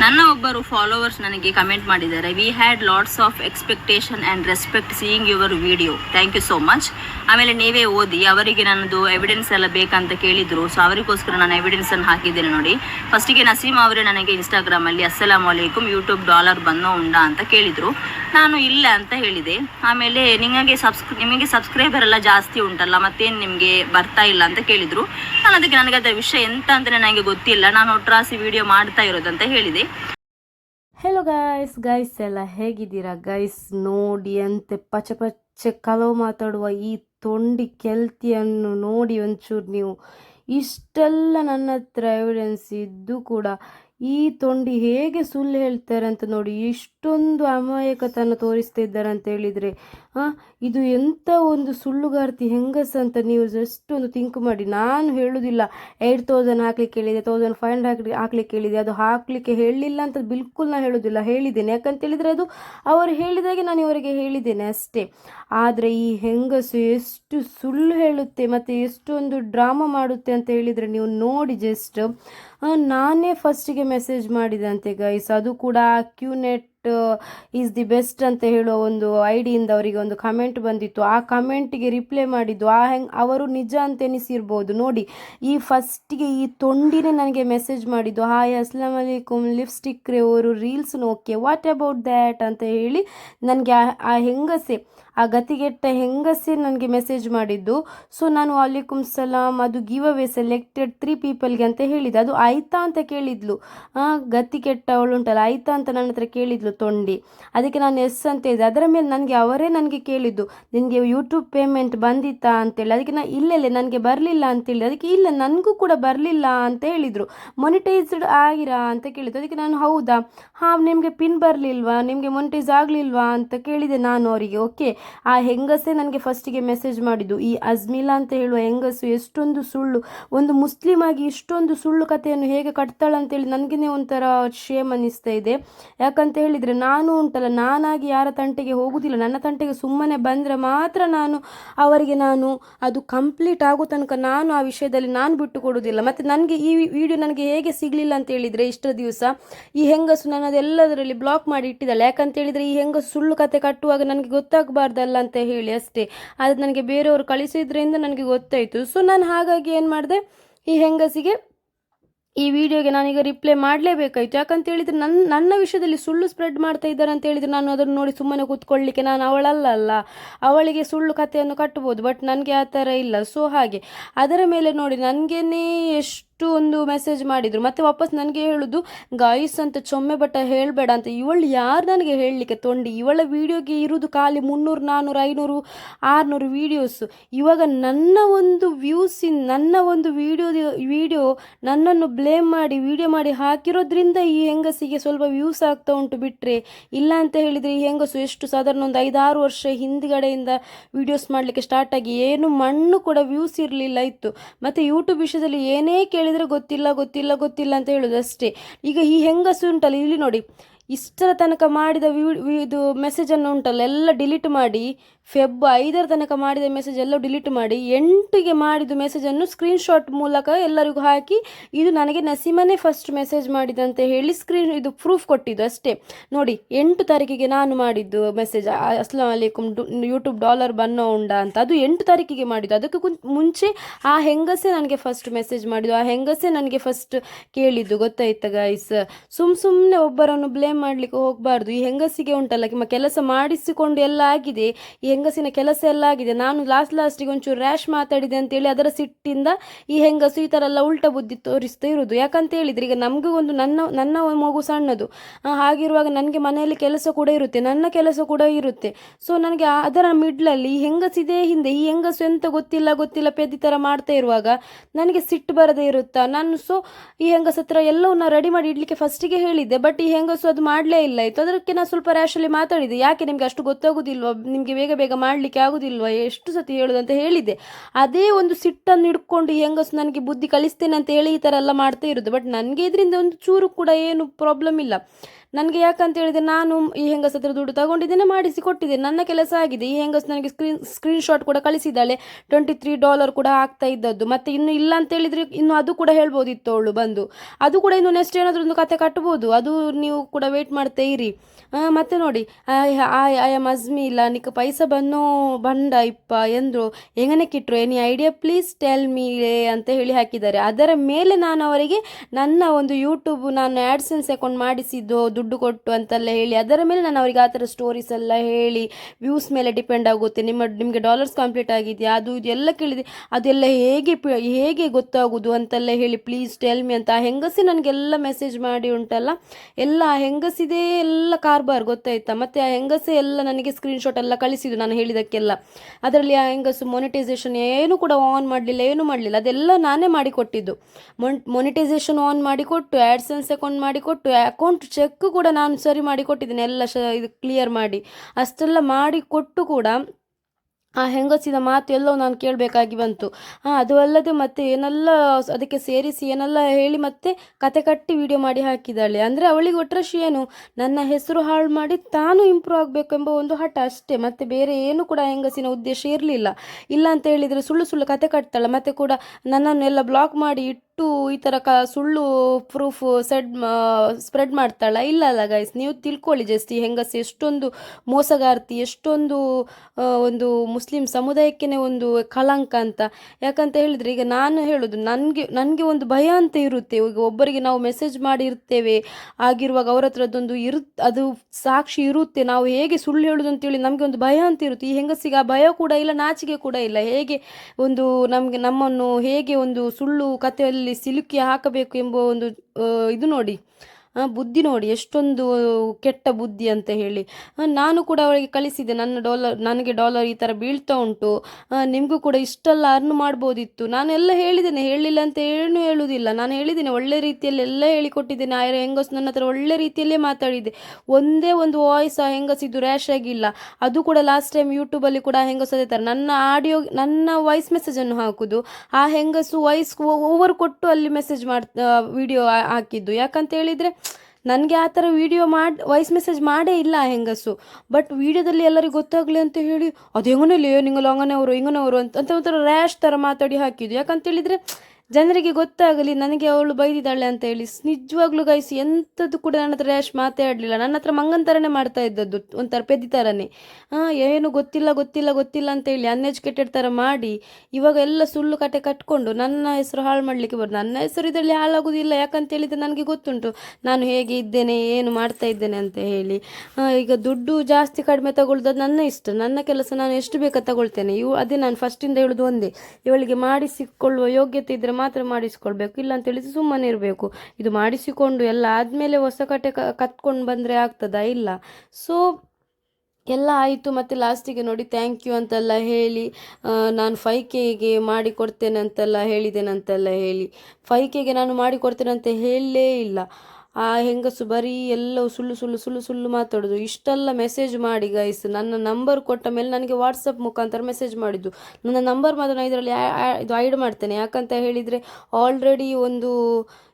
ನನ್ನ ಒಬ್ಬರು ಫಾಲೋವರ್ಸ್ ನನಗೆ ಕಮೆಂಟ್ ಮಾಡಿದ್ದಾರೆ. We had lots of expectation and respect seeing your video thank you so much ಆಮೇಲೆ ನೀವೇ ಓದಿ, ಅವರಿಗೆ ನನ್ನದು ಎವಿಡೆನ್ಸ್ ಎಲ್ಲ ಬೇಕಂತ ಕೇಳಿದ್ರು. ಸೊ ಅವರಿಗೋಸ್ಕರ ನಾನು ಎವಿಡೆನ್ಸನ್ನು ಹಾಕಿದ್ದೇನೆ ನೋಡಿ. ಫಸ್ಟಿಗೆ ನಸೀಮ್ ಅವರೇ ನನಗೆ ಇನ್ಸ್ಟಾಗ್ರಾಮಲ್ಲಿ ಅಸ್ಸಲಾಮ್ ವಲೈಕುಮ್ ಯೂಟ್ಯೂಬ್ ಡಾಲರ್ ಬಂದೋ ಉಂಡಾ ಅಂತ ಕೇಳಿದರು. ನಾನು ಇಲ್ಲ ಅಂತ ಹೇಳಿದೆ. ಆಮೇಲೆ ನಿಮಗೆ ಸಬ್ಸ್ಕ್ರೈ ನಿಮಗೆ ಸಬ್ಸ್ಕ್ರೈಬರ್ ಎಲ್ಲ ಜಾಸ್ತಿ ಉಂಟಲ್ಲ, ಮತ್ತೇನು ನಿಮಗೆ ಬರ್ತಾ ಇಲ್ಲ ಅಂತ ಕೇಳಿದರು. ನಾನು ಅದಕ್ಕೆ ನನಗೆ ಅದರ ವಿಷಯ ಎಂತ ಅಂತಲೇ ನನಗೆ ಗೊತ್ತಿಲ್ಲ. ನಾನು ಒಟ್ರಾಸಿ ವಿಡಿಯೋ ಮಾಡ್ತಾ ಇರೋದಂತ ಹೇಳಿದೆ. ಹೆಲೋ ಗೈಸ್ ಗೈಸ್ ಎಲ್ಲ ಹೇಗಿದ್ದೀರಾ? ಗೈಸ್ ನೋಡಿ ಅಂತೆ ಪಚ ಪಚ್ಚ ಕಲವು ಮಾತಾಡುವ ಈ ತೊಂಡಿ ಕೆಲ್ತಿಯನ್ನು ನೋಡಿ ಒಂಚೂರು ನೀವು. ಇಷ್ಟೆಲ್ಲ ನನ್ನ ಹತ್ರ ಎವಿಡೆನ್ಸ್ ಇದ್ದು ಕೂಡ ಈ ತೊಂಡಿ ಹೇಗೆ ಸುಳ್ಳು ಹೇಳ್ತಾರೆ ಅಂತ ನೋಡಿ ಇಷ್ಟೊಂದು ಅಮಾಯಕತನ ತೋರಿಸ್ತಾ ಇದ್ದಾರೆ ಅಂತ ಹೇಳಿದರೆ ಇದು ಎಂಥ ಒಂದು ಸುಳ್ಳುಗಾರ್ತಿ ಹೆಂಗಸ ಅಂತ ನೀವು ಜಸ್ಟ್ ಒಂದು ಥಿಂಕ್ ಮಾಡಿ. ನಾನು ಹೇಳುವುದಿಲ್ಲ ಏಯ್ಟ್ ತೌಸಂಡ್ ಹಾಕ್ಲಿಕ್ಕೆ ಹೇಳಿದೆ ತೌಸಂಡ್ ಫೈವ್ ಹಂಡ್ರೆಡ್ ಹಾಕಿ, ಹಾಕ್ಲಿಕ್ಕೆ ಹೇಳಿದೆ, ಅದು ಹಾಕಲಿಕ್ಕೆ ಹೇಳಲಿಲ್ಲ ಅಂತ ಬಿಲ್ಕುಲ್ ನಾನು ಹೇಳೋದಿಲ್ಲ, ಹೇಳಿದ್ದೇನೆ. ಯಾಕಂತ ಹೇಳಿದರೆ ಅದು ಅವರು ಹೇಳಿದಾಗೆ ನಾನು ಇವರಿಗೆ ಹೇಳಿದ್ದೇನೆ ಅಷ್ಟೇ. ಆದರೆ ಈ ಹೆಂಗಸು ಎಷ್ಟು ಸುಳ್ಳು ಹೇಳುತ್ತೆ ಮತ್ತು ಎಷ್ಟೊಂದು ಡ್ರಾಮಾ ಮಾಡುತ್ತೆ ಅಂತ ಹೇಳಿದರೆ ನೀವು ನೋಡಿ ಜಸ್ಟ್ ನಾನೇ ಫಸ್ಟಿಗೆ ಮೆಸೇಜ್ ಮಾಡಿದಂತೆ ಗೈಸ್ ಅದು ಕೂಡ ಕ್ಯೂನೆಟ್ ಈಸ್ ದಿ ಬೆಸ್ಟ್ ಅಂತ ಹೇಳುವ ಒಂದು ಐಡಿಯಿಂದ ಅವರಿಗೆ ಒಂದು ಕಮೆಂಟ್ ಬಂದಿತ್ತು. ಆ ಕಮೆಂಟಿಗೆ ರಿಪ್ಲೈ ಮಾಡಿದ್ದು, ಆ ಹೆಂಗ್, ಅವರು ನಿಜ ಅಂತ ಎನಿಸಿರ್ಬೋದು. ನೋಡಿ, ಈ ಫಸ್ಟಿಗೆ ಈ ತೊಂಡಿನೇ ನನಗೆ ಮೆಸೇಜ್ ಮಾಡಿದ್ದು ಹಾಯ್ ಅಸ್ಲಾಂ ಅಲೈಕುಮ್ ಲಿಪ್ಸ್ಟಿಕ್ ಅವರು reels okay what about that ಅಂತ ಹೇಳಿ, ನನಗೆ ಆ ಹೆಂಗಸೆ ಆ ಗತಿಗೆಟ್ಟ ಹೆಂಗಸೆ ನನಗೆ ಮೆಸೇಜ್ ಮಾಡಿದ್ದು. ಸೊ ನಾನು ವಾಲಿಕುಮ್ ಸಲಾಮ್ ಅದು ಗಿವ್ ಅವೇ ಸೆಲೆಕ್ಟೆಡ್ ತ್ರೀ ಪೀಪಲ್ಗೆ ಅಂತ ಹೇಳಿದೆ ಅದು ಆಯ್ತಾ ಅಂತ ಕೇಳಿದ್ಲು. ಗತಿ ಕೆಟ್ಟ ಅವಳುಂಟಲ್ಲ ಆಯ್ತಾ ಅಂತ ನನ್ನ ಹತ್ರ ಕೇಳಿದ್ಲು ತೊಂಡಿ. ಅದಕ್ಕೆ ನಾನು ಎಸ್ ಅಂತ ಹೇಳಿದೆ. ಅದರ ಮೇಲೆ ನನಗೆ ಅವರೇ ನನಗೆ ಕೇಳಿದ್ದು. ನಿನಗೆ ಯೂಟ್ಯೂಬ್ ಪೇಮೆಂಟ್ ಬಂದಿತ್ತಾ ಅಂತೇಳಿ ಅದಕ್ಕೆ ನಾನು ಇಲ್ಲೇ ನನಗೆ ಬರಲಿಲ್ಲ ಅಂತೇಳಿ ಅದಕ್ಕೆ ಇಲ್ಲ, ನನಗೂ ಕೂಡ ಬರಲಿಲ್ಲ ಅಂತ ಹೇಳಿದರು. ಮೊನಿಟೈಸ್ಡ್ ಆಗಿರಾ ಅಂತ ಕೇಳಿದ್ದು. ಅದಕ್ಕೆ ನಾನು ಹೌದಾ? ಹಾಂ, ನಿಮಗೆ ಪಿನ್ ಬರಲಿಲ್ವಾ? ನಿಮಗೆ ಮೊನಿಟೈಸ್ ಆಗಲಿಲ್ವಾ ಅಂತ ಕೇಳಿದೆ ನಾನು ಅವರಿಗೆ. ಓಕೆ ಆ ಹೆಂಗಸೇ ನನಗೆ ಫಸ್ಟಿಗೆ ಮೆಸೇಜ್ ಮಾಡಿದ್ದು, ಈ ಅಜ್ಮಿಲಾ ಅಂತ ಹೇಳುವ ಹೆಂಗಸು ಎಷ್ಟೊಂದು ಸುಳ್ಳು, ಒಂದು ಮುಸ್ಲಿಮ್ ಆಗಿ ಇಷ್ಟೊಂದು ಸುಳ್ಳು ಕಥೆಯನ್ನು ಹೇಗೆ ಕಟ್ತಾಳೆ ಅಂತೇಳಿ ನನಗೇ ಒಂಥರ ಶೇಮ್ ಅನ್ನಿಸ್ತಾ ಇದೆ. ಯಾಕಂತ ಹೇಳಿದರೆ ನಾನು ಉಂಟಲ್ಲ, ನಾನಾಗಿ ಯಾರ ತಂಟೆಗೆ ಹೋಗುವುದಿಲ್ಲ ನನ್ನ ತಂಟೆಗೆ ಸುಮ್ಮನೆ ಬಂದರೆ ಮಾತ್ರ ನಾನು ಅವರಿಗೆ ನಾನು ಅದು ಕಂಪ್ಲೀಟ್ ಆಗೋ ತನಕ ನಾನು ಆ ವಿಷಯದಲ್ಲಿ ನಾನು ಬಿಟ್ಟು ಕೊಡುವುದಿಲ್ಲ ಮತ್ತು ನನಗೆ ಈ ವಿಡಿಯೋ ನನಗೆ ಹೇಗೆ ಸಿಗಲಿಲ್ಲ ಅಂತ ಹೇಳಿದರೆ ಇಷ್ಟು ದಿವಸ ಈ ಹೆಂಗಸು ನಾನು ಅದೆಲ್ಲದರಲ್ಲಿ ಬ್ಲಾಕ್ ಮಾಡಿ ಇಟ್ಟಿದ್ದಾಳೆ. ಯಾಕಂತ ಹೇಳಿದರೆ ಈ ಹೆಂಗಸು ಸುಳ್ಳು ಕತೆ ಕಟ್ಟುವಾಗ ನನಗೆ ಗೊತ್ತಾಗಬಾರ್ದಲ್ಲ ಅಂತ ಹೇಳಿ ಅಷ್ಟೇ. ಅದು ನನಗೆ ಬೇರೆಯವರು ಕಳಿಸಿದ್ರಿಂದ ನನಗೆ ಗೊತ್ತಾಯಿತು. ಸೊ ನಾನು ಹಾಗಾಗಿ ಏನು ಮಾಡಿದೆ? ಈ ಹೆಂಗಸಿಗೆ ಈ ವಿಡಿಯೋಗೆ ನಾನೀಗ ರಿಪ್ಲೈ ಮಾಡಲೇಬೇಕಾಯಿತು. ಯಾಕಂತ ಹೇಳಿದರೆ ನನ್ನ ನನ್ನ ವಿಷಯದಲ್ಲಿ ಸುಳ್ಳು ಸ್ಪ್ರೆಡ್ ಮಾಡ್ತಾ ಇದ್ದಾರೆ ಅಂತ ಹೇಳಿದರೆ ನಾನು ಅದನ್ನು ನೋಡಿ ಸುಮ್ಮನೆ ಕೂತ್ಕೊಳ್ಳಿಕ್ಕೆ ನಾನು ಅವಳಲ್ಲ ಅಲ್ಲ ಅವಳಿಗೆ ಸುಳ್ಳು ಕಥೆಯನ್ನು ಕಟ್ಬೋದು ಬಟ್ ನನಗೆ ಆ ಥರ ಇಲ್ಲ. ಸೊ ಹಾಗೆ. ಅದರ ಮೇಲೆ ನೋಡಿ, ನನಗೇನೇ ಎಷ್ಟು ಒಂದು ಮೆಸೇಜ್ ಮಾಡಿದರು. ಮತ್ತೆ ವಾಪಸ್ ನನಗೆ ಹೇಳೋದು ಗಾಯ್ಸ್ ಅಂತ ಚೊಮ್ಮೆ ಬಟ್ಟ ಹೇಳಬೇಡ ಅಂತ. ಇವಳು ಯಾರು ನನಗೆ ಹೇಳಲಿಕ್ಕೆ ತೊಂಡಿ? ಇವಳ ವಿಡಿಯೋಗೆ ಇರೋದು ಖಾಲಿ ಮುನ್ನೂರು ನಾನ್ನೂರು ಐನೂರು, ಆರುನೂರು ವೀಡಿಯೋಸ್ ಇವಾಗ ನನ್ನ ಒಂದು ವ್ಯೂಸಿನ ನನ್ನ ಒಂದು ವಿಡಿಯೋ ವಿಡಿಯೋ ನನ್ನನ್ನು ಬ್ಲೇಮ್ ಮಾಡಿ ವಿಡಿಯೋ ಮಾಡಿ ಹಾಕಿರೋದ್ರಿಂದ ಈ ಹೆಂಗಸಿಗೆ ಸ್ವಲ್ಪ ವ್ಯೂಸ್ ಆಗ್ತಾ ಉಂಟು ಬಿಟ್ಟರೆ ಇಲ್ಲ ಅಂತ ಹೇಳಿದರೆ ಈ ಹೆಂಗಸು ಎಷ್ಟು ಸಾಧಾರಣ ಒಂದು ಐದಾರು ವರ್ಷ ಹಿಂದ್ಗಡೆಯಿಂದ ವಿಡಿಯೋಸ್ ಮಾಡಲಿಕ್ಕೆ ಸ್ಟಾರ್ಟ್ ಆಗಿ ಏನು ಮಣ್ಣು ಕೂಡ ವ್ಯೂಸ್ ಇರಲಿಲ್ಲ ಇತ್ತು. ಮತ್ತು ಯೂಟ್ಯೂಬ್ ವಿಷಯದಲ್ಲಿ ಏನೇ ಕೇಳಿದರೆ ಗೊತ್ತಿಲ್ಲ ಗೊತ್ತಿಲ್ಲ ಗೊತ್ತಿಲ್ಲ ಅಂತ ಹೇಳೋದು ಅಷ್ಟೇ ಈಗ ಈ ಹೆಂಗಸು ಉಂಟಲ್ಲ ಇಲ್ಲಿ ನೋಡಿ. ಇಷ್ಟರ ತನಕ ಮಾಡಿದ ಇದು ಮೆಸೇಜನ್ನು ಉಂಟಲ್ಲ, ಎಲ್ಲ ಡಿಲೀಟ್ ಮಾಡಿ ಫೆಬ್ ಐದರ ತನಕ ಮಾಡಿದ ಮೆಸೇಜ್ ಎಲ್ಲ ಡಿಲೀಟ್ ಮಾಡಿ, ಎಂಟಿಗೆ ಮಾಡಿದ ಮೆಸೇಜನ್ನು ಸ್ಕ್ರೀನ್ಶಾಟ್ ಮೂಲಕ ಎಲ್ಲರಿಗೂ ಹಾಕಿ, ಇದು ನನಗೆ ನಸೀಮನೇ ಫಸ್ಟ್ ಮೆಸೇಜ್ ಮಾಡಿದಂತೆ ಹೇಳಿ ಸ್ಕ್ರೀನ್ ಇದು ಪ್ರೂಫ್ ಕೊಟ್ಟಿದ್ದು ಅಷ್ಟೇ. ನೋಡಿ, ಎಂಟು ತಾರೀಕಿಗೆ ನಾನು ಮಾಡಿದ್ದು ಮೆಸೇಜ್ ಅಸ್ಲಾಂ ಅಲೈಕುಮ್ ಯೂಟ್ಯೂಬ್ ಡಾಲರ್ ಬನ್ನೋ ಉಂಡ ಅಂತ. ಅದು ಎಂಟು ತಾರೀಕಿಗೆ ಮಾಡಿದ್ದು. ಅದಕ್ಕೆ ಮುಂಚೆ ಆ ಹೆಂಗಸೆ ನನಗೆ ಫಸ್ಟ್ ಮೆಸೇಜ್ ಮಾಡಿದ್ದು, ಆ ಹೆಂಗಸೆ ನನಗೆ ಫಸ್ಟ್ ಕೇಳಿದ್ದು, ಗೊತ್ತಾಯ್ತಾ ಗೈಸ್ ಸುಮ್ ಸುಮ್ಮನೆ ಒಬ್ಬರನ್ನು ಬ್ಲೇಮ್ ಮಾಡಲಿಕ್ಕೆ ಹೋಗಬಾರ್ದು. ಈ ಹೆಂಗಸಿಗೆ ಉಂಟಲ್ಲ ಕೆಲಸ ಮಾಡಿಸಿಕೊಂಡು ಎಲ್ಲ ಆಗಿದೆ. ಈ ಹೆಂಗಸಿನ ಕೆಲಸ ಎಲ್ಲ ಆಗಿದೆ. ನಾನು ಲಾಸ್ಟ್ ಲಾಸ್ಟಿಗೆ ಒಂಚೂರು ರ್ಯಾಶ್ ಮಾತಾಡಿದೆ ಅಂತೇಳಿ ಅದರ ಸಿಟ್ಟಿಂದ ಈ ಹೆಂಗಸು ಈ ಥರ ಎಲ್ಲ ಉಲ್ಟ ಬುದ್ಧಿ ತೋರಿಸ್ತಾ ಇರೋದು ಯಾಕಂತ ಹೇಳಿದ್ರೆ ಈಗ ನಮಗೂ ಒಂದು ನನ್ನ ನನ್ನ ಮಗು ಸಣ್ಣದು. ಹಾಗಿರುವಾಗ ನನಗೆ ಮನೆಯಲ್ಲಿ ಕೆಲಸ ಕೂಡ ಇರುತ್ತೆ, ನನ್ನ ಕೆಲಸ ಕೂಡ ಇರುತ್ತೆ. ಸೊ ನನಗೆ ಅದರ ಮಿಡ್ಲಲ್ಲಿ ಈ ಹೆಂಗಸಿದೆ ಹಿಂದೆ, ಈ ಹೆಂಗಸು ಎಂತ ಗೊತ್ತಿಲ್ಲ ಗೊತ್ತಿಲ್ಲ, ಪೆದ್ದಿ ಥರ ಮಾಡ್ತಾ ಇರುವಾಗ ನನಗೆ ಸಿಟ್ಟು ಬರದೇ ಇರುತ್ತಾ? ನಾನು ಸೊ ಈ ಹೆಂಗಸ ಹತ್ರ ಎಲ್ಲವನ್ನ ರೆಡಿ ಮಾಡಿ ಇಡ್ಲಿಕ್ಕೆ ಫಸ್ಟಿಗೆ ಹೇಳಿದ್ದೆ. ಬಟ್ ಈ ಹೆಂಗಸು ಅದು ಮಾಡಲೇ ಇಲ್ಲ. ಆಯಿತು ಅದಕ್ಕೆ ನಾನು ಸ್ವಲ್ಪ ರ್ಯಾಶಲ್ಲಿ ಮಾತಾಡಿದೆ. ಯಾಕೆ ನಿಮಗೆ ಅಷ್ಟು ಗೊತ್ತಾಗೋದಿಲ್ವಾ? ನಿಮಗೆ ಬೇಗ ಬೇಗ ಮಾಡಲಿಕ್ಕೆ ಆಗೋದಿಲ್ವಾ? ಎಷ್ಟು ಸತಿ ಹೇಳೋದಂತ ಅಂತ ಹೇಳಿದ್ದೆ. ಅದೇ ಒಂದು ಸಿಟ್ಟನ್ನು ಹಿಡ್ಕೊಂಡು ಹೆಂಗಸು ನನಗೆ ಬುದ್ಧಿ ಕಲಿಸ್ತೇನೆ ಅಂತ ಹೇಳಿ ಈ ಥರ ಎಲ್ಲ ಮಾಡ್ತಾ ಇರೋದು. ಬಟ್ ನನಗೆ ಇದರಿಂದ ಒಂದು ಚೂರು ಕೂಡ ಏನು ಪ್ರಾಬ್ಲಮ್ ಇಲ್ಲ. ನನಗೆ ಯಾಕಂತ ಹೇಳಿದ್ರೆ ನಾನು ಈ ಹೆಂಗಸ ಹತ್ರ ದುಡ್ಡು ತಗೊಂಡಿದ್ದೇನೆ ಮಾಡಿಸಿ ಕೊಟ್ಟಿದ್ದೇನೆ. ನನ್ನ ಕೆಲಸ ಆಗಿದೆ. ಈ ಹೆಂಗಸ್ ನನಗೆ ಸ್ಕ್ರೀನ್ ಸ್ಕ್ರೀನ್ ಶಾಟ್ ಕೂಡ ಕಳಿಸಿದ್ದಾಳೆ. ಟ್ವೆಂಟಿ ತ್ರೀ ಡಾಲರ್ ಕೂಡ ಆಗ್ತಾ ಇದ್ದದ್ದು. ಮತ್ತೆ ಇನ್ನು ಇಲ್ಲ ಅಂತ ಹೇಳಿದ್ರೆ ಇನ್ನು ಅದು ಕೂಡ ಹೇಳ್ಬೋದಿತ್ತು ಅವಳು ಬಂದು. ಅದು ಕೂಡ ಇನ್ನು ನೆಕ್ಸ್ಟ್ ಏನಾದರೂ ಒಂದು ಕತೆ ಕಟ್ಬೋದು. ಅದು ನೀವು ಕೂಡ ವೇಟ್ ಮಾಡ್ತಾ ಇರಿ. ಮತ್ತೆ ನೋಡಿ. ಆಯ ಮಜ್ಮಿ ಇಲ್ಲ. ನಿಕ್ಕ ಪೈಸ ಬನ್ನೋ ಬಂಡ ಇಪ್ಪ ಎಂದ್ರು. ಹೆಂಗನೆ ಕಿಟ್ರು? Any idea please tell me ಅಂತ ಹೇಳಿ ಹಾಕಿದ್ದಾರೆ. ಅದರ ಮೇಲೆ ನಾನು ಅವರಿಗೆ ನನ್ನ ಒಂದು ಯೂಟ್ಯೂಬ್ ನಾನು ಆ್ಯಡ್ಸೆನ್ಸ್ ಅಕೌಂಟ್ ಮಾಡಿಸಿದ್ದು ದುಡ್ಡು ಕೊಟ್ಟು ಅಂತೆಲ್ಲ ಹೇಳಿ, ಅದರ ಮೇಲೆ ನಾನು ಅವರಿಗೆ ಆ ಥರ ಸ್ಟೋರೀಸ್ ಎಲ್ಲ ಹೇಳಿ ವ್ಯೂಸ್ ಮೇಲೆ ಡಿಪೆಂಡ್ ಆಗುತ್ತೆ. ನಿಮ್ಮ, ನಿಮಗೆ ಡಾಲರ್ಸ್ ಕಂಪ್ಲೀಟ್ ಆಗಿದೆಯಾ? ಅದು, ಇದು ಎಲ್ಲ ಕೇಳಿದೆ. ಅದೆಲ್ಲ ಹೇಗೆ ಹೇಗೆ ಗೊತ್ತಾಗೋದು ಅಂತೆಲ್ಲ ಹೇಳಿ ಪ್ಲೀಸ್ ಟೆಲ್ ಮಿ ಅಂತ ಆ ಹೆಂಗಸಿ ನನಗೆಲ್ಲ ಮೆಸೇಜ್ ಮಾಡಿ ಉಂಟಲ್ಲ, ಎಲ್ಲ ಆ ಹೆಂಗಸಿದೇ ಎಲ್ಲ ಕಾರ್ಬಾರ್ ಗೊತ್ತಾಯ್ತಾ? ಮತ್ತೆ ಆ ಹೆಂಗಸೆ ಎಲ್ಲ ನನಗೆ ಸ್ಕ್ರೀನ್ಶಾಟ್ ಎಲ್ಲ ಕಳಿಸಿದ್ದು ನಾನು ಹೇಳಿದ್ದಕ್ಕೆಲ್ಲ ಅದರಲ್ಲಿ ಆ ಹೆಂಗಸು ಮೊನಿಟೈಸೇಷನ್ ಏನು ಕೂಡ ಆನ್ ಮಾಡಲಿಲ್ಲ, ಏನು ಮಾಡಲಿಲ್ಲ. ಅದೆಲ್ಲ ನಾನೇ ಮಾಡಿಕೊಟ್ಟಿದ್ದು. ಮೊನ್ ಮೊನಿಟೈಸೇಷನ್ ಆನ್ ಮಾಡಿಕೊಟ್ಟು ಆ್ಯಡ್ಸೆನ್ಸ್ ಅಕೌಂಟ್ ಮಾಡಿಕೊಟ್ಟು ಅಕೌಂಟ್ ಚೆಕ್ ಕೂಡ ನಾನು ಸರಿ ಮಾಡಿ ಕೊಟ್ಟಿದ್ದೇನೆ, ಎಲ್ಲ ಶ, ಇದು ಕ್ಲಿಯರ್ ಮಾಡಿ. ಅಷ್ಟೆಲ್ಲ ಮಾಡಿ ಕೊಟ್ಟು ಕೂಡ ಆ ಹೆಂಗಸಿನ ಮಾತು ಎಲ್ಲವೂ ನಾನು ಕೇಳಬೇಕಾಗಿ ಬಂತು. ಹಾಂ ಅದು ಅಲ್ಲದೆ ಮತ್ತೆ ಏನೆಲ್ಲ ಅದಕ್ಕೆ ಸೇರಿಸಿ ಏನೆಲ್ಲ ಹೇಳಿ ಮತ್ತೆ ಕತೆ ಕಟ್ಟಿ ವಿಡಿಯೋ ಮಾಡಿ ಹಾಕಿದ್ದಾಳೆ. ಅಂದರೆ ಅವಳಿಗೆ ಒಟ್ರಶಿ ಏನು, ನನ್ನ ಹೆಸರು ಹಾಳು ಮಾಡಿ ತಾನು ಇಂಪ್ರೂವ್ ಆಗಬೇಕು ಎಂಬ ಒಂದು ಹಠ ಅಷ್ಟೇ. ಮತ್ತೆ ಬೇರೆ ಏನು ಕೂಡ ಹೆಂಗಸಿನ ಉದ್ದೇಶ ಇರಲಿಲ್ಲ. ಇಲ್ಲ ಅಂತ ಹೇಳಿದರೆ ಸುಳ್ಳು ಸುಳ್ಳು ಕತೆ ಕಟ್ತಾಳೆ. ಮತ್ತೆ ಕೂಡ ನನ್ನನ್ನು ಎಲ್ಲ ಬ್ಲಾಕ್ ಮಾಡಿ ಇಟ್ಟು ಈ ಥರ ಕ ಸುಳ್ಳು ಪ್ರೂಫ್ ಸೆಡ್ ಸ್ಪ್ರೆಡ್ ಮಾಡ್ತಾಳ? ಇಲ್ಲ ಅಲ್ಲ ಗೈಸ್ ನೀವು ತಿಳ್ಕೊಳ್ಳಿ ಜಸ್ಟ್ ಈ ಹೆಂಗಸ್ ಎಷ್ಟೊಂದು ಮೋಸಗಾರ್ತಿ, ಎಷ್ಟೊಂದು ಒಂದು ಮುಸ್ಲಿಂ ಸಮುದಾಯಕ್ಕೇ ಒಂದು ಕಳಂಕ ಅಂತ. ಯಾಕಂತ ಹೇಳಿದರೆ ಈಗ ನಾನು ಹೇಳೋದು, ನನಗೆ ನನಗೆ ಒಂದು ಭಯ ಅಂತ ಇರುತ್ತೆ. ಈಗ ಒಬ್ಬರಿಗೆ ನಾವು ಮೆಸೇಜ್ ಮಾಡಿರ್ತೇವೆ, ಆಗಿರುವಾಗ ಅವ್ರ ಹತ್ರದ್ದೊಂದು ಇರು ಅದು ಸಾಕ್ಷಿ ಇರುತ್ತೆ. ನಾವು ಹೇಗೆ ಸುಳ್ಳು ಹೇಳೋದು ಅಂತೇಳಿ ನಮಗೆ ಒಂದು ಭಯ ಅಂತ ಇರುತ್ತೆ. ಈ ಹೆಂಗಸಿಗೆ ಆ ಭಯ ಕೂಡ ಇಲ್ಲ, ನಾಚಿಕೆ ಕೂಡ ಇಲ್ಲ. ಹೇಗೆ ಒಂದು ನಮಗೆ ನಮ್ಮನ್ನು ಹೇಗೆ ಒಂದು ಸುಳ್ಳು ಕಥೆಯಲ್ಲಿ ಸಿಲುಕಿ ಹಾಕಬೇಕು ಎಂಬ ಒಂದು ಇದು ನೋಡಿ. ಬುದ್ಧಿ ನೋಡಿ, ಎಷ್ಟೊಂದು ಕೆಟ್ಟ ಬುದ್ಧಿ ಅಂತ ಹೇಳಿ. ನಾನು ಕೂಡ ಅವಳಿಗೆ ಕಳಿಸಿದೆ ನನ್ನ ಡಾಲರ್ ನನಗೆ ಡಾಲರ್ ಈ ಥರ ಬೀಳ್ತಾ ಉಂಟು. ನಿಮಗೂ ಕೂಡ ಇಷ್ಟೆಲ್ಲ ಅರ್ನ್ ಮಾಡ್ಬೋದಿತ್ತು. ನಾನು ಎಲ್ಲ ಹೇಳಿದ್ದೇನೆ, ಹೇಳಿಲ್ಲ ಅಂತ ಏನೂ ಹೇಳುವುದಿಲ್ಲ ನಾನು ಹೇಳಿದ್ದೇನೆ, ಒಳ್ಳೆ ರೀತಿಯಲ್ಲಿ ಎಲ್ಲ ಹೇಳಿಕೊಟ್ಟಿದ್ದೇನೆ. ಆ ಹೆಂಗಸ್ ನನ್ನ ಹತ್ರ ಒಳ್ಳೆ ರೀತಿಯಲ್ಲೇ ಮಾತಾಡಿದೆ ಒಂದೇ ಒಂದು ವಾಯ್ಸ್ ಆ ಹೆಂಗಸಿದ್ದು ರ್ಯಾಶ್ ಆಗಿಲ್ಲ. ಅದು ಕೂಡ ಲಾಸ್ಟ್ ಟೈಮ್ ಯೂಟ್ಯೂಬಲ್ಲಿ ಕೂಡ ಹೆಂಗಸು ಅದೇ ಥರ ನನ್ನ ಆಡಿಯೋ ನನ್ನ ವಾಯ್ಸ್ ಮೆಸೇಜನ್ನು ಹಾಕುದು. ಆ ಹೆಂಗಸು ವಾಯ್ಸ್ ಓವರ್ ಕೊಟ್ಟು ಅಲ್ಲಿ ಮೆಸೇಜ್ ಮಾಡ್ತಾ ವಿಡಿಯೋ ಹಾಕಿದ್ದು. ಯಾಕಂತ ಹೇಳಿದರೆ ನನಗೆ ಆ ಥರ ವಿಡಿಯೋ ಮಾಡಿ ವಾಯ್ಸ್ ಮೆಸೇಜ್ ಮಾಡೇ ಇಲ್ಲ ಹೆಂಗಸು. ಬಟ್ ವಿಡಿಯೋದಲ್ಲಿ ಎಲ್ಲರಿಗೂ ಗೊತ್ತಾಗಲಿ ಅಂತ ಹೇಳಿ, ಅದು ಹೆಂಗನಲ್ಲಿ ನಿಂಗಲ್ಲ ಲಂಗನವರು ಹಿಂಗನವರು ಅಂತ ಅಂತ ಒಂಥರ ರ್ಯಾಶ್ ಥರ ಮಾತಾಡಿ ಹಾಕಿದ್ದು. ಯಾಕಂತ ಹೇಳಿದರೆ ಜನರಿಗೆ ಗೊತ್ತಾಗಲಿ, ನನಗೆ ಅವಳು ಬೈದಿದ್ದಾಳೆ ಅಂತ ಹೇಳಿ, ನಿಜವಾಗ್ಲೂ ಗಾಯಿಸಿ ಎಂಥದ್ದು ಕೂಡ ನನ್ನ ಹತ್ರ ರ್ಯಾಶ್ ಮಾತಾಡಲಿಲ್ಲ ನನ್ನ ಹತ್ರ ಮಂಗನ್ ಥರನೇ ಮಾಡ್ತಾ ಇದ್ದದ್ದು, ಒಂಥರ ಪೆದ್ದಿ ಥರನೇ ಹಾಂ ಏನು ಗೊತ್ತಿಲ್ಲ ಗೊತ್ತಿಲ್ಲ ಗೊತ್ತಿಲ್ಲ ಅಂತ ಹೇಳಿ ಅನ್ಎಜುಕೇಟೆಡ್ ಥರ ಮಾಡಿ, ಇವಾಗ ಎಲ್ಲ ಸುಳ್ಳು ಕತೆ ಕಟ್ಕೊಂಡು ನನ್ನ ಹೆಸರು ಹಾಳು ಮಾಡಲಿಕ್ಕೆ ಬರೋದು ನನ್ನ ಹೆಸರು ಇದರಲ್ಲಿ ಹಾಳಾಗೋದಿಲ್ಲ, ಯಾಕಂತ ಹೇಳಿದ್ರೆ ನನಗೆ ಗೊತ್ತುಂಟು. ನಾನು ಹೇಗೆ ಇದ್ದೇನೆ, ಏನು ಮಾಡ್ತಾ ಇದ್ದೇನೆ ಅಂತ ಹೇಳಿ. ಈಗ ದುಡ್ಡು ಜಾಸ್ತಿ ಕಡಿಮೆ ತಗೊಳ್ಳೋದು ನನ್ನ ಇಷ್ಟ. ನನ್ನ ಕೆಲಸ ನಾನು ಎಷ್ಟು ಬೇಕಾ ತಗೊಳ್ತೇನೆ. ಇವು, ಅದೇ ನಾನು ಫಸ್ಟಿಂದ ಹೇಳೋದು ಒಂದೇ. ಇವಳಿಗೆ ಮಾಡಿಸಿಕೊಳ್ಳುವ ಯೋಗ್ಯತೆ ಇದ್ದರೆ ಮಾತ್ರ ಮಾಡಿಸ್ಕೊಳ್ಬೇಕು ಇಲ್ಲ ಅಂತ ಹೇಳಿದ್ರೆ ಸುಮ್ಮನೆ ಇರಬೇಕು. ಇದು ಮಾಡಿಸಿಕೊಂಡು ಎಲ್ಲ ಆದಮೇಲೆ ಹೊಸ ಕಟ್ಟೆ ಕತ್ಕೊಂಡು ಬಂದರೆ ಆಗ್ತದಾ? ಇಲ್ಲ. ಸೊ ಎಲ್ಲ ಆಯಿತು ಮತ್ತು ಲಾಸ್ಟಿಗೆ ನೋಡಿ ಥ್ಯಾಂಕ್ ಯು ಅಂತೆಲ್ಲ ಹೇಳಿ ನಾನು ಫೈ ಕೆಗೆ ಮಾಡಿ ಕೊಡ್ತೇನೆ ಅಂತೆಲ್ಲ ಹೇಳಿದ್ದೇನೆ ಅಂತೆಲ್ಲ ಹೇಳಿ ಫೈ ಕೆಗೆ ನಾನು ಮಾಡಿ ಕೊಡ್ತೇನೆ ಅಂತ ಹೇಳಲೇ ಇಲ್ಲ. ಆ ಹೆಂಗಸು ಬರೀ ಎಲ್ಲವೂ ಸುಳ್ಳು ಸುಳ್ಳು ಸುಳ್ಳು ಸುಳ್ಳು ಮಾತಾಡೋದು. ಇಷ್ಟೆಲ್ಲ ಮೆಸೇಜ್ ಮಾಡಿ ಗೈಸ್ ನನ್ನ ನಂಬರ್ ಕೊಟ್ಟ ಮೇಲೆ ನನಗೆ ವಾಟ್ಸಪ್ ಮುಖಾಂತರ ಮೆಸೇಜ್ ಮಾಡಿದ್ದು. ನನ್ನ ನಂಬರ್ ಮಾತ್ರ ನಾನು ಇದರಲ್ಲಿ ಇದು ಐಡ್ ಮಾಡ್ತೇನೆ. ಯಾಕಂತ ಹೇಳಿದರೆ ಆಲ್ರೆಡಿ ಒಂದು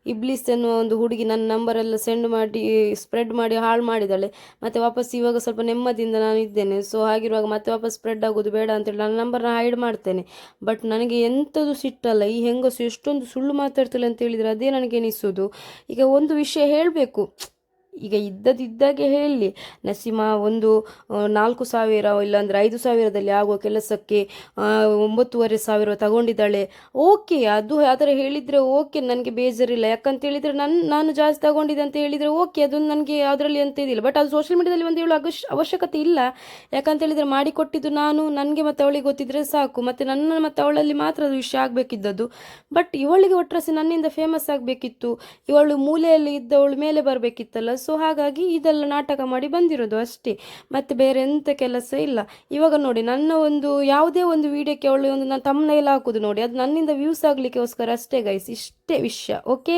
ಇಬ್ಲಿಸ್ ಎನ್ನುವ ಒಂದು ಹುಡುಗಿ ನನ್ನ ನಂಬರೆಲ್ಲ ಸೆಂಡ್ ಮಾಡಿ ಸ್ಪ್ರೆಡ್ ಮಾಡಿ, ಹಾಳು ಮಾಡಿದ್ದಾಳೆ. ಮತ್ತೆ ವಾಪಸ್ ಇವಾಗ ಸ್ವಲ್ಪ ನೆಮ್ಮದಿಯಿಂದ ನಾನು ಇದ್ದೇನೆ. ಸೊ ಹಾಗಿರುವಾಗ ಮತ್ತೆ ವಾಪಸ್ ಸ್ಪ್ರೆಡ್ ಆಗೋದು ಬೇಡ ಅಂತೇಳಿ ನನ್ನ ನಂಬರ್ನ ಹೈಡ್ ಮಾಡ್ತೇನೆ. ಬಟ್ ನನಗೆ ಎಂಥದ್ದು ಸಿಟ್ಟಲ್ಲ. ಈ ಹೆಂಗಸು ಎಷ್ಟೊಂದು ಸುಳ್ಳು ಮಾತಾಡ್ತಾಳೆ ಅಂತ ಹೇಳಿದರೆ ಅದೇ ನನಗೆ ಅನಿಸೋದು. ಈಗ ಒಂದು ವಿಷಯ ಹೇಳಬೇಕು. ಈಗ ಇದ್ದದಿದ್ದಾಗೆ ಹೇಳಿ. ನಸೀಮಾ ಒಂದು ನಾಲ್ಕು ಸಾವಿರ ಇಲ್ಲಾಂದರೆ ಐದು ಸಾವಿರದಲ್ಲಿ ಆಗುವ ಕೆಲಸಕ್ಕೆ ಒಂಬತ್ತುವರೆ ಸಾವಿರ ತಗೊಂಡಿದ್ದಾಳೆ. ಓಕೆ, ಅದು ಆ ಥರ ಹೇಳಿದರೆ ಓಕೆ, ನನಗೆ ಬೇಜಾರಿಲ್ಲ. ಯಾಕಂತ ಹೇಳಿದರೆ ನಾನು ಜಾಸ್ತಿ ತಗೊಂಡಿದ್ದೆ ಅಂತ ಹೇಳಿದರೆ ಓಕೆ, ಅದೊಂದು ನನಗೆ ಅದರಲ್ಲಿ ಅಂತ ಇದಿಲ್ಲ. ಬಟ್ ಅದು ಸೋಷಿಯಲ್ ಮೀಡಿಯಾದಲ್ಲಿ ಒಂದು ಹೇಳೋ ಅವಶ್ಯ, ಅವಶ್ಯಕತೆ ಇಲ್ಲ. ಯಾಕಂತ ಹೇಳಿದರೆ ಮಾಡಿಕೊಟ್ಟಿದ್ದು ನಾನು, ನನಗೆ ಮತ್ತು ಅವಳಿಗೆ ಗೊತ್ತಿದ್ದರೆ ಸಾಕು. ಮತ್ತು ನನ್ನ ಮತ್ತು ಅವಳಲ್ಲಿ ಮಾತ್ರ ಅದು ವಿಷಯ ಆಗಬೇಕಿದ್ದದ್ದು. ಬಟ್ ಇವಳಿಗೆ ಒಟ್ಟರಸಿ ನನ್ನಿಂದ ಫೇಮಸ್ ಆಗಬೇಕಿತ್ತು. ಇವಳು ಮೂಲೆಯಲ್ಲಿ ಇದ್ದವಳು ಮೇಲೆ ಬರಬೇಕಿತ್ತಲ್ಲ. ಸೊ ಹಾಗಾಗಿ ಇದೆಲ್ಲ ನಾಟಕ ಮಾಡಿ ಬಂದಿರೋದು ಅಷ್ಟೇ. ಮತ್ತು ಬೇರೆ ಎಂಥ ಕೆಲಸ ಇಲ್ಲ. ಇವಾಗ ನೋಡಿ, ನನ್ನ ಒಂದು ಯಾವುದೇ ಒಂದು ವಿಡಿಯೋಕ್ಕೆ ಒಳ್ಳೆ ಒಂದು ನಾನು ತಮ್ಮನೇಲಿ ಹಾಕೋದು ನೋಡಿ, ಅದು ನನ್ನಿಂದ ವ್ಯೂಸ್ ಆಗಲಿಕ್ಕೋಸ್ಕರ ಅಷ್ಟೇ ಗೈಸ್ ಇಷ್ಟೇ ವಿಷಯ ಓಕೆ